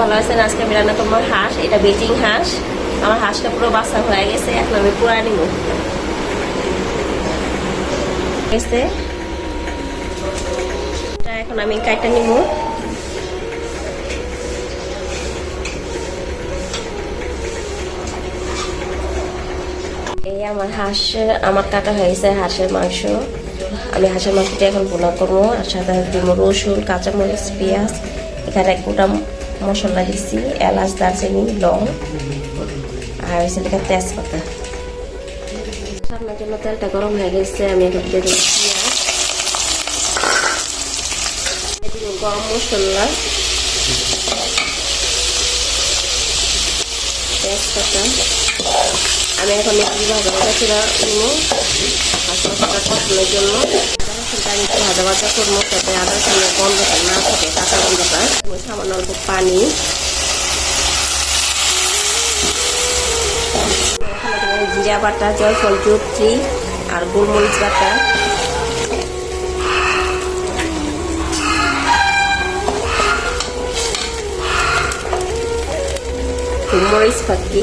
ভালো আছেন? আজকে আমি রান্না করব হাঁস। এটা বেজিং হাঁস। আমার হাঁসটা পুরো বাচ্চা হয়ে গেছে। এখন আমি পুরা নিব। এখন আমি কাইটা নিব। এই আমার হাঁসের আমার কাটা হয়েছে হাঁসের মাংস। আমি হাঁসের মাংসটা এখন বোনা করব। আর সাথে দিব রসুন, কাঁচামরিচ, পেঁয়াজ, এখানে গোটা মশলা দিচ্ছি এলাচ, দারচিনি, লং, আর হচ্ছে এখানে তেজপাতা। সামনের জন্য তেলটা গরম হয়ে গেছে, আমি এখন দিয়ে পেঁয়াজ। গরম মশলা। তেজপাতা। আমি এখন একটু ভাজা ভাজা নিব। হাঁস কষানোর জন্য। রসুনটা আমি একটু ভাজা ভাজা করব যাতে আদা রসুনের গন্ধটা না থাকে কাঁচা গন্ধটা সামান্য অল্প পানি। জিরা বাটা, জয়ফল জুত্রি আর গোলমরিচ বাটা। মরিচ ফাঁকি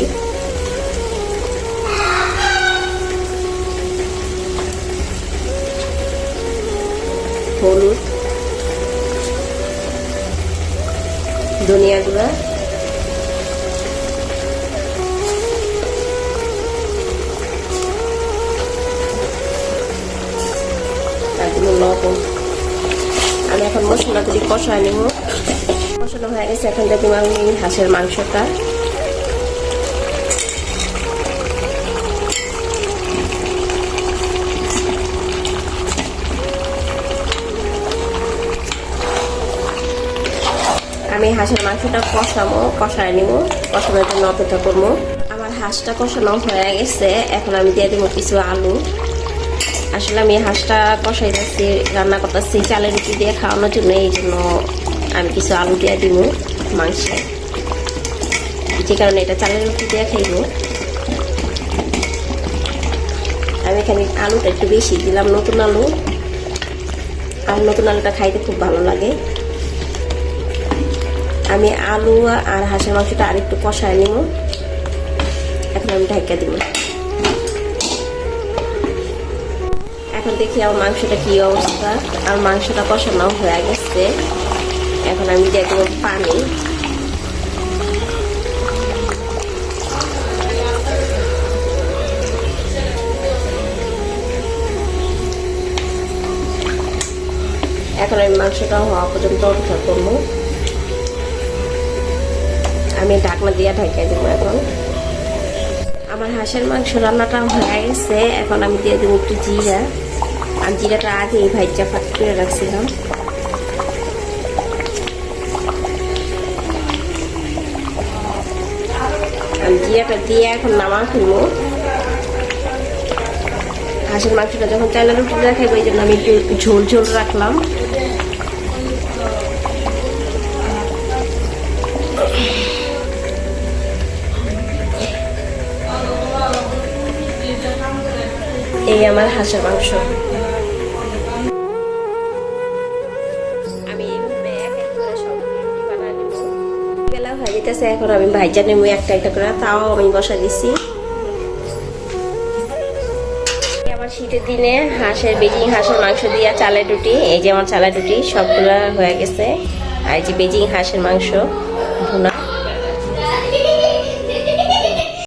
হলুদ। ধনিয়া গুঁড়া। লবণ। আমি এখন মশলা দিয়ে কষায় নেব। মশলা হয়ে গেছে, এখন দেখুন আমি হাঁসের মাংসটা। আমি হাঁসের মাংসটা কষাবো কষায় নিব কষানোর জন্য অপেক্ষা করব আমার হাঁসটা কষানো হয়ে গেছে, এখন আমি দিয়ে দেবো কিছু আলু। আসলে আমি হাঁসটা কষাই যাচ্ছি রান্না করতেছি, চালের রুটি দিয়ে খাওয়ানোর জন্য, এই জন্য আমি কিছু আলু দিয়ে দিব মাংসে। যে কারণে এটা চালের রুটি দিয়ে খাইব। আমি এখানে আলুটা একটু বেশি দিলাম, নতুন আলু। আর নতুন আলুটা খাইতে খুব ভালো লাগে। আমি আলু আর হাঁসের মাংসটা আরেকটু কষায় নিব। এখন আমি ঢাকা দিব। এখন দেখি আমার মাংসটা কি অবস্থা। আর মাংসটা কষানো হয়ে গেছে। এখন আমি দিয়ে দেবো পানি। এখন আমি মাংসটা হওয়া পর্যন্ত অপেক্ষা করব। আমি ঢাকনা দিয়ে ঢাকিয়ে দেবো এখন। আমার হাঁসের মাংস রান্নাটা হয়ে গেছে, এখন আমি দিয়ে দেবো একটু জিরা। আর জিরাটা আগে এই ভাইজা ফাট করে রাখছিলাম। জিরাটা দিয়ে এখন নামা ফেলব। হাঁসের মাংসটা যখন চাইলে রুটি রাখাই ওই জন্য আমি একটু ঝোল ঝোল রাখলাম। এই আমার হাঁসের মাংস। আমি বেলা হয়ে যেতেছে এখন আমি ভাইজা নেব একটা একটা করে তাও আমি বসা দিছি। আমার শীতের দিনে হাঁসের বেজিং হাঁসের মাংস দিয়া চালের রুটি এই যে আমার চালের রুটি সবগুলা হয়ে গেছে। আর এই যে বেজিং হাঁসের মাংস।